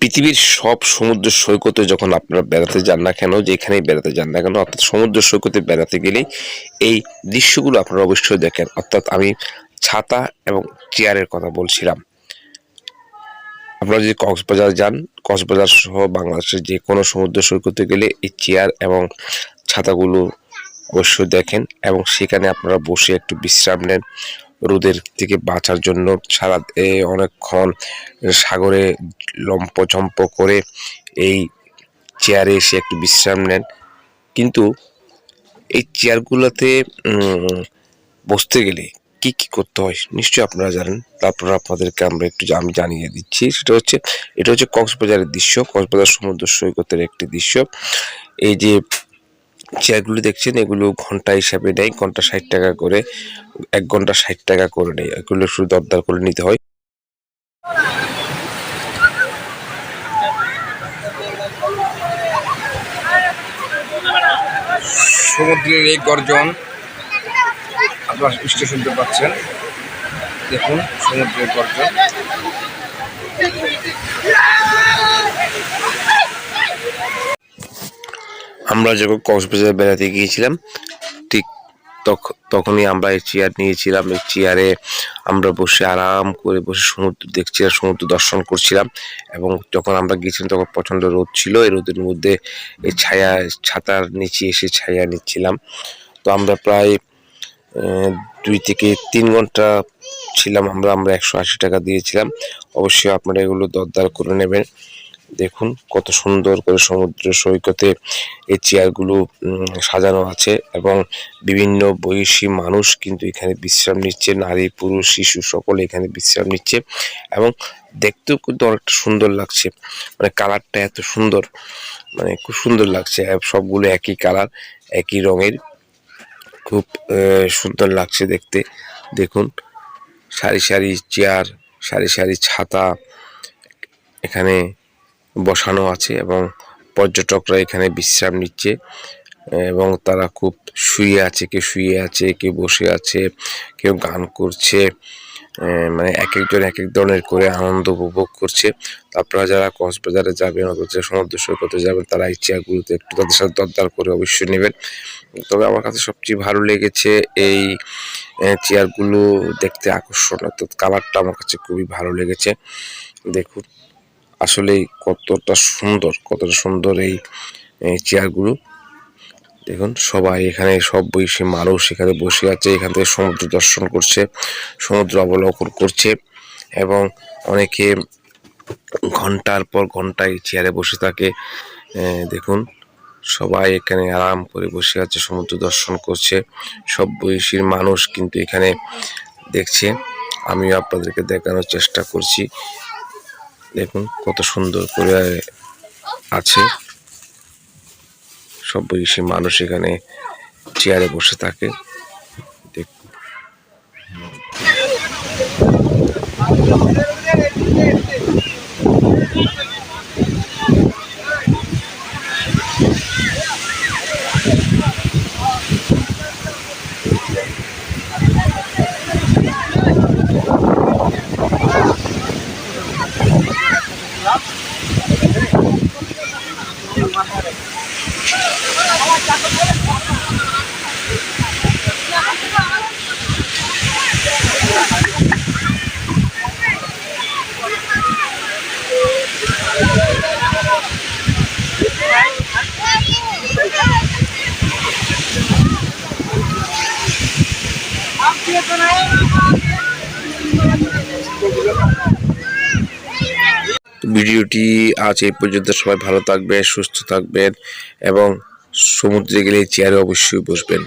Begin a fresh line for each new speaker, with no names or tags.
পৃথিবীর সব সমুদ্র সৈকতে যখন আপনারা বেড়াতে যান না কেন, যেখানেই বেড়াতে যান না কেন, অর্থাৎ সমুদ্র সৈকতে বেড়াতে গেলেই এই দৃশ্যগুলো আপনারা অবশ্যই দেখেন। অর্থাৎ আমি ছাতা এবং চেয়ারের কথা বলছিলাম। আপনারা যদি কক্সবাজার যান, কক্সবাজার সহ বাংলাদেশের যে কোনো সমুদ্র সৈকতে গেলে এই চেয়ার এবং ছাতাগুলো অবশ্যই দেখেন এবং সেখানে আপনারা বসে একটু বিশ্রাম নেন। রোদের থেকে বাঁচার জন্য সারা অনেকক্ষণ সাগরে লম্পচম্প করে এই চেয়ারে এসে একটু বিশ্রাম নেন। কিন্তু এই চেয়ারগুলোতে বসতে গেলে কি কি করতে হয় নিশ্চয়ই আপনারা জানেন। তারপর আপনাদেরকে আমরা একটু আমি জানিয়ে দিচ্ছি। সেটা হচ্ছে, এটা হচ্ছে কক্সবাজারের দৃশ্য। কক্সবাজার সমুদ্র সৈকতের একটি দৃশ্য। এই যে চেয়ারগুলো দেখছেন, এগুলো ঘণ্টা হিসাবে নেয়, ঘণ্টা ষাট টাকা করে, এক ঘণ্টা ষাট টাকা করে নেয়। এগুলো শুধু দরদার করে নিতে হয়।
সমুদ্রের এই গর্জন আপনার শুনতে পাচ্ছেন। দেখুন সমুদ্রের গর্জন।
আমরা যখন কক্সবাজার বেড়াতে গিয়েছিলাম, ঠিক তখ- তখনই আমরা এই চেয়ার নিয়েছিলাম। এই চেয়ারে আমরা বসে আরাম করে বসে সমুদ্র দেখছিলাম সমুদ্র দর্শন করছিলাম এবং যখন আমরা গিয়েছিলাম তখন প্রচণ্ড রোদ ছিল। এই রোদের মধ্যে এই ছায়া, ছাতার নিচে এসে ছায়া নিচ্ছিলাম। তো আমরা প্রায় দুই থেকে তিন ঘণ্টা ছিলাম আমরা আমরা একশো আশি টাকা দিয়েছিলাম। অবশ্যই আপনারা এগুলো দরদার করে নেবেন। দেখুন, কত সুন্দর করে সমুদ্র সৈকতে এই চেয়ারগুলো সাজানো আছে এবং বিভিন্ন বয়সী মানুষ কিন্তু এখানে বিশ্রাম নিচ্ছে, নারী, পুরুষ, শিশু সকলে এখানে বিশ্রাম নিচ্ছে এবং দেখতেও কিন্তু অনেকটা সুন্দর লাগছে। মানে কালারটা এত সুন্দর মানে খুব সুন্দর লাগছে সবগুলো একই কালার, একই রঙের। খুব সুন্দর লাগছে দেখতে। দেখুন, সারি সারি চেয়ার, সারি সারি ছাতা, এখানে বসানো আছে এবং পর্যটকরা এখানে বিশ্রাম নিচ্ছে, এবং তারা খুব শুয়ে আছে কেউ শুয়ে আছে কেউ বসে আছে, কেউ গান করছে মানে এক একজন এক এক ধরনের করে আনন্দ উপভোগ করছে। আপনারা যারা কক্সবাজারে যাবেন অথবা সমুদ্র সৈকতে যাবেন, তারা এই চেয়ারগুলোতে একটু তাদের সাথে দরদার করে অবশ্যই নেবেন। তবে আমার কাছে সবচেয়ে ভালো লেগেছে এই চেয়ারগুলো দেখতে আকর্ষণ অর্থাৎ কালারটা আমার কাছে খুবই ভালো লেগেছে। দেখুন। আসলেই কতটা সুন্দর কতটা সুন্দর এই চেয়ারগুলো। দেখুন, সবাই এখানে, সব বয়সী মানুষ এখানে বসে আছে, এখান থেকে সমুদ্র দর্শন করছে, সমুদ্র অবলোকন করছে এবং অনেকে ঘণ্টার পর ঘণ্টা এই চেয়ারে বসে থাকে। দেখুন, সবাই এখানে আরাম করে বসে আছে, সমুদ্র দর্শন করছে। সব বয়সীর মানুষ কিন্তু এখানে দেখছে। আমিও আপনাদেরকে দেখানোর চেষ্টা করছি। দেখুন কত সুন্দর করে আছে। সব বয়সী মানুষ এখানে চেয়ারে বসে থাকে। ভিডিওটি আজ এই পর্যন্ত। সবাই ভালো থাকবে সুস্থ থাকবেন এবং সমুদ্রে গেলে চেয়ারে অবশ্যই বসবেন।